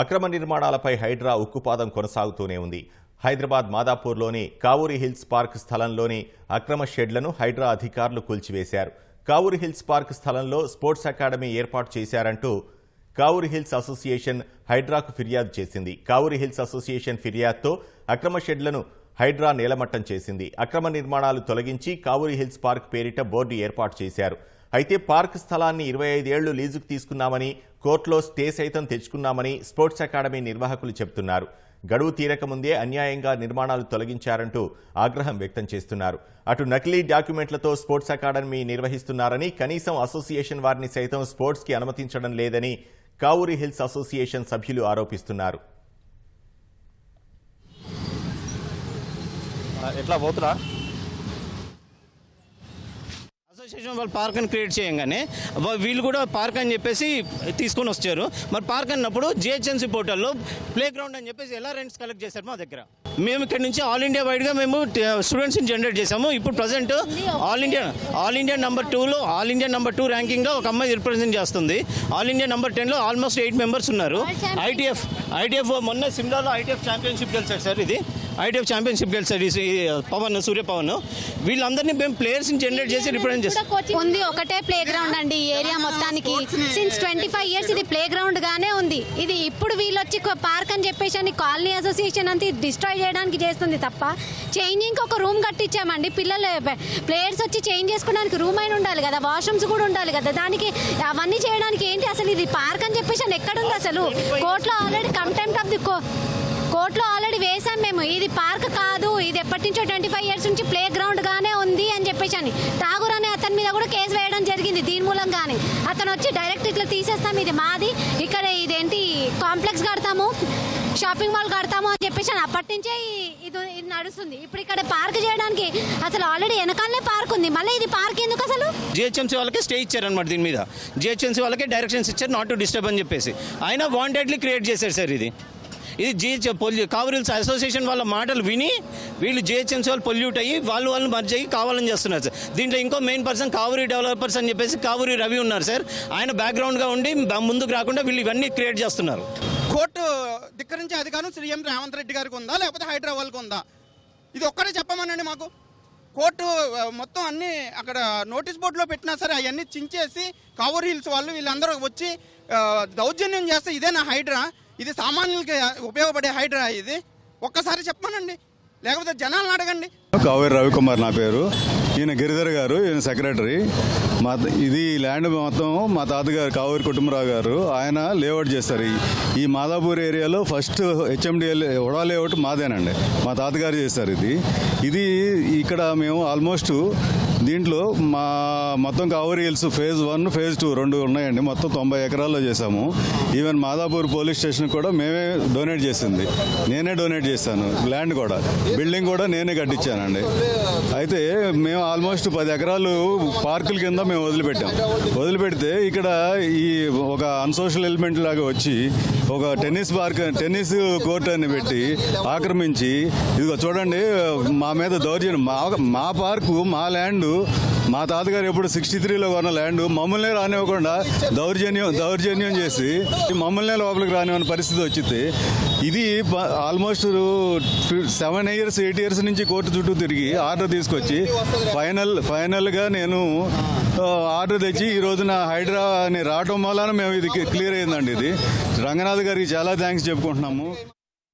అక్రమ నిర్మాణాలపై హైడ్రా ఉక్కుపాదం కొనసాగుతూనే ఉంది. హైదరాబాద్ మాదాపూర్లోని కావూరి హిల్స్ పార్క్ స్థలంలోని అక్రమ షెడ్లను హైడ్రా అధికారులు కూల్చివేశారు. కావూరి హిల్స్ పార్క్ స్థలంలో స్పోర్ట్స్ అకాడమీ ఏర్పాటు చేశారంటూ కావూరి హిల్స్ అసోసియేషన్ హైడ్రాకు ఫిర్యాదు చేసింది. కావూరి హిల్స్ అసోసియేషన్ ఫిర్యాదుతో అక్రమ షెడ్లను హైడ్రా నేలమట్టం చేసింది. అక్రమ నిర్మాణాలు తొలగించి కావూరి హిల్స్ పార్క్ పేరిట బోర్డు ఏర్పాటు చేశారు. అయితే పార్క్ స్థలాన్ని ఇరవై ఐదేళ్ళు లీజుకు తీసుకున్నామని కోర్టులో స్టే సైతం తెచ్చుకున్నామని స్పోర్ట్స్ అకాడమీ నిర్వాహకులు చెబుతున్నారు. గడువు తీరక ముందే అన్యాయంగా నిర్మాణాలు తొలగించారంటూ ఆగ్రహం వ్యక్తం చేస్తున్నారు. అటు నకిలీ డాక్యుమెంట్లతో స్పోర్ట్స్ అకాడమీ నిర్వహిస్తున్నారని కనీసం అసోసియేషన్ వారిని సైతం స్పోర్ట్స్కి అనుమతించడం లేదని కావూరి హిల్స్ అసోసియేషన్ సభ్యులు ఆరోపిస్తున్నారు. ఎట్లా పోతున్నా అసోసియేషన్ వాళ్ళు పార్క్ అని క్రియేట్ చేయగానే వీళ్ళు కూడా పార్క్ అని చెప్పేసి తీసుకొని వచ్చారు. మరి పార్క్ అన్నప్పుడు జిహెచ్ఎంసీ పోర్టల్లో ప్లే గ్రౌండ్ అని చెప్పేసి ఎలా రెంట్స్ కలెక్ట్ చేశారు మా దగ్గర? మేము ఇక్కడ నుంచి ఆల్ ఇండియా వైడ్గా మేము స్టూడెంట్స్ని జనరేట్ చేసాము ఇప్పుడు present all India all India number టూలో ఆల్ ఇండియా నెంబర్ టూ ర్యాంకింగ్లో ఒక అమ్మాయి రిప్రజెంట్ చేస్తుంది. ఆల్ ఇండియా నెంబర్ టెన్లో ఆల్మోస్ట్ ఎయిట్ మెంబర్స్ ఉన్నారు. ఐటీఎఫ్ ఐటీఎఫ్ మొన్న సిమ్లాలో ఐటీఎఫ్ ఛాంపియన్షిప్ గెలిచారు సార్ ఇది. ఐటీఎఫ్ ఛాంపియన్షిప్ గెలిచారు ఈ- ఈ పవన్ సూర్య పవన్ వీళ్ళందరినీ మేము ప్లేయర్స్ని జనరేట్ చేసి రిప్రజెంట్ చేస్తాం. ఉంది ఒకటే ప్లే గ్రౌండ్ అండి ఈ ఏరియా మొత్తానికి. సిన్స్ ట్వంటీ ఫైవ్ ఇయర్స్ ఇది ప్లే గ్రౌండ్ గానే ఉంది. ఇది ఇప్పుడు వీళ్ళు వచ్చి పార్క్ అని చెప్పేసి అని కాలనీ అసోసియేషన్ అంతా డిస్ట్రాయ్ చేయడానికి చేస్తుంది తప్ప చేంజింగ్ ఒక రూమ్ కట్టించామండి పిల్లలు ప్లేయర్స్ వచ్చి చేంజ్ చేసుకోవడానికి రూమ్ అయిన ఉండాలి కదా వాష్రూమ్స్ కూడా ఉండాలి కదా. దానికి అవన్నీ చేయడానికి ఏంటి అసలు ఇది పార్క్ అని చెప్పేసి అని ఎక్కడుంది అసలు? కోర్టులో ఆల్రెడీ కంటెంప్ట్ ఆఫ్ ది కోర్టులో ఆల్రెడీ వేసాం మేము ఇది పార్క్ కాదు ఇది ఎప్పటి నుంచో ట్వంటీ ఫైవ్ ఇయర్స్ నుంచి ప్లే గ్రౌండ్ గానే ఉంది అని చెప్పేసి అని ఠాగూర్ అనే అతని మీద కూడా కేసు వేయడం జరిగింది దీని మూలంగానే అతను వచ్చి డైరెక్ట్ ఇట్లా తీసేస్తాం ఇది మాది ఇక్కడ ఇదేంటి కాంప్లెక్స్ కడతాము షాపింగ్ మాల్ కడతాము అని చెప్పేసి అని అప్పటి నుంచే ఇది ఇది నడుస్తుంది ఇప్పుడు ఇక్కడ పార్క్ చేయడానికి అసలు ఆల్రెడీ వెనకాలనే పార్క్ ఉంది మళ్ళీ ఇది పార్క్ ఎందుకు జిహెచ్ఎంసీ వాళ్ళకి స్టే ఇచ్చారనమాట దీని మీద. జిహెచ్ఎంసీ వాళ్ళకి డైరెక్షన్స్ ఇచ్చారు నాట్ టు డిస్టర్బ్ అని చెప్పేసి. ఆయన వాంటెడ్లీ క్రియేట్ చేశారు సార్ ఇది. ఇది జిహెచ్ పొల్యూ కావరిల్స్ అసోసియేషన్ వాళ్ళ మాటలు విని వీళ్ళు జిహెచ్ఎంసీ వాళ్ళు పొల్యూట్ అయ్యి వాళ్ళు వాళ్ళని మర్జ్ అయ్యి కావాలని చేస్తున్నారు సార్. దీంట్లో ఇంకో మెయిన్ పర్సన్ కావూరి డెవలపర్స్ అని చెప్పేసి కావూరి రవి ఉన్నారు సార్. ఆయన బ్యాక్గ్రౌండ్గా ఉండి ముందుకు రాకుండా వీళ్ళు ఇవన్నీ క్రియేట్ చేస్తున్నారు. కోర్టు ధిక్కరించే అధికారం సీఎం రేవంత్ రెడ్డి గారికి ఉందా? లేకపోతే హైదరాబాద్కి ఉందా? ఇది ఒక్కటే చెప్పమనండి మాకు. కోర్టు మొత్తం అన్ని అక్కడ నోటీస్ బోర్డులో పెట్టినా సరే అవన్నీ చించేసి కవర్ హిల్స్ వాళ్ళు వీళ్ళందరూ వచ్చి దౌర్జన్యం చేస్తే ఇదే నా హైడ్రా? ఇది సామాన్యులకి ఉపయోగపడే హైడ్రా ఇది? ఒక్కసారి చెప్పానండి లేకపోతే జనాలను అడగండి. కావేరి రవికుమార్ నా పేరు. ఈయన గిరిధర్ గారు ఈయన సెక్రటరీ. మా ఇది ల్యాండ్ మొత్తం మా తాతగారు కావేరి కుటుంబరావు గారు ఆయన లేఅవుట్ చేస్తారు. ఈ- మాదాపూర్ ఏరియాలో ఫస్ట్ హెచ్ఎండిఎల్ ఉడా లేఅవుట్ మాదేనండి. మా తాతగారు చేస్తారు ఇది. ఇది ఇక్కడ మేము ఆల్మోస్ట్ దీంట్లో మా మొత్తం Kaveri Hills phase one phase two రెండు ఉన్నాయండి. మొత్తం తొంభై ఎకరాల్లో చేసాము ఈవెన్ మాదాపూర్ పోలీస్ స్టేషన్ కూడా మేమే డొనేట్ చేసింది. నేనే డొనేట్ చేశాను ల్యాండ్ కూడా. బిల్డింగ్ కూడా నేనే కట్టించాను కట్టించానండి అయితే మేము ఆల్మోస్ట్ పది ఎకరాలు పార్కుల కింద మేము వదిలిపెట్టాం. వదిలిపెడితే ఇక్కడ ఈ ఒక అన్సోషల్ ఎలిమెంట్ లాగా వచ్చి ఒక టెన్నిస్ పార్క్ టెన్నిస్ కోర్ట్ అని పెట్టి ఆక్రమించి ఇదిగో చూడండి మా మీద దౌర్జన్యం. మా మా పార్కు మా ల్యాండ్ మా తాతగారు ఎప్పుడు సిక్స్టీ త్రీలో కొన్న ల్యాండ్ మమ్మల్ని రానివ్వకుండా దౌర్జన్యం దౌర్జన్యం చేసి మమ్మల్ని లోపలికి రానివ్వని పరిస్థితి వచ్చింది. ఇది almost seven years eight years నుంచి కోర్టు చుట్టూ తిరిగి ఆర్డర్ తీసుకొచ్చి ఫైనల్ ఫైనల్గా నేను ఆర్డర్ తెచ్చి ఈ రోజున హైడ్రా అని రావటం వలన మేము ఇది క్లియర్ అయిందండి ఇది. రంగనాథ్ గారికి చాలా థ్యాంక్స్ చెప్పుకుంటున్నాము.